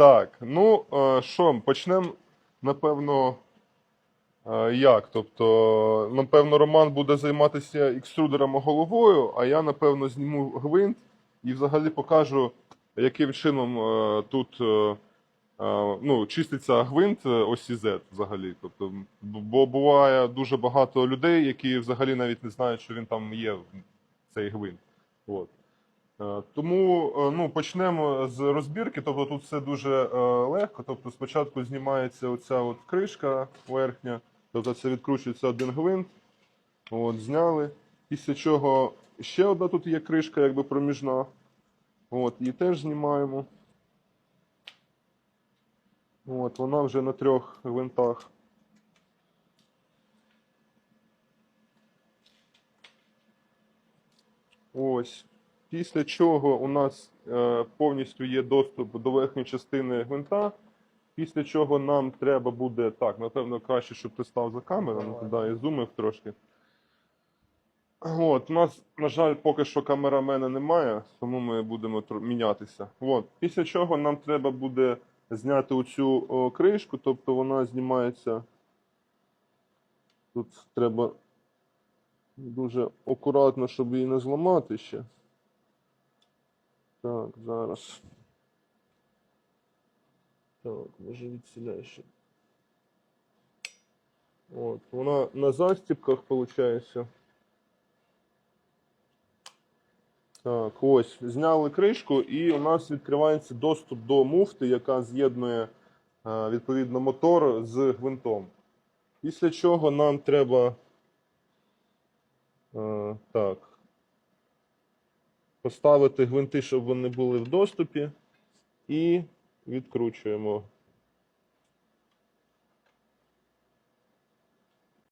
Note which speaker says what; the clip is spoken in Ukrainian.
Speaker 1: Так, ну е, що, почнемо, напевно, е, як? Тобто, напевно, Роман буде займатися екструдером головою, а я, напевно, зніму гвинт і взагалі покажу, яким чином е, тут ну, чиститься гвинт осі взагалі. Тобто, бо буває дуже багато людей, які взагалі навіть не знають, що він там є, цей гвинт. От. Е, Тому е, ну, почнемо з розбірки. Тобто тут все дуже е, легко. Тобто спочатку знімається оця от кришка верхня, тобто це відкручується один гвинт. От, зняли. Після чого ще одна тут є кришка, якби проміжна. От, її теж знімаємо. От, вона вже на трьох гвинтах. Ось. Після чого у нас е, повністю є доступ до верхньої частини гвинта. Після чого нам треба буде. Так, напевно, краще, щоб ти став за камерою. Ну, да, я зумив трошки. От, у нас, на жаль, поки що камерамена немає, тому ми будемо мінятися. От. Після чого нам треба буде зняти оцю о, кришку, тобто вона знімається. Тут треба дуже акуратно, щоб її не зламати ще. Так, зараз. Так, може відсіляйше. От, вона на застіпках виходить. Так, ось, зняли кришку, і у нас відкривається доступ до муфти, яка з'єднує е, відповідно мотор з гвинтом. Після чого нам треба. е, Так. Поставити гвинти, щоб вони були в доступі, і відкручуємо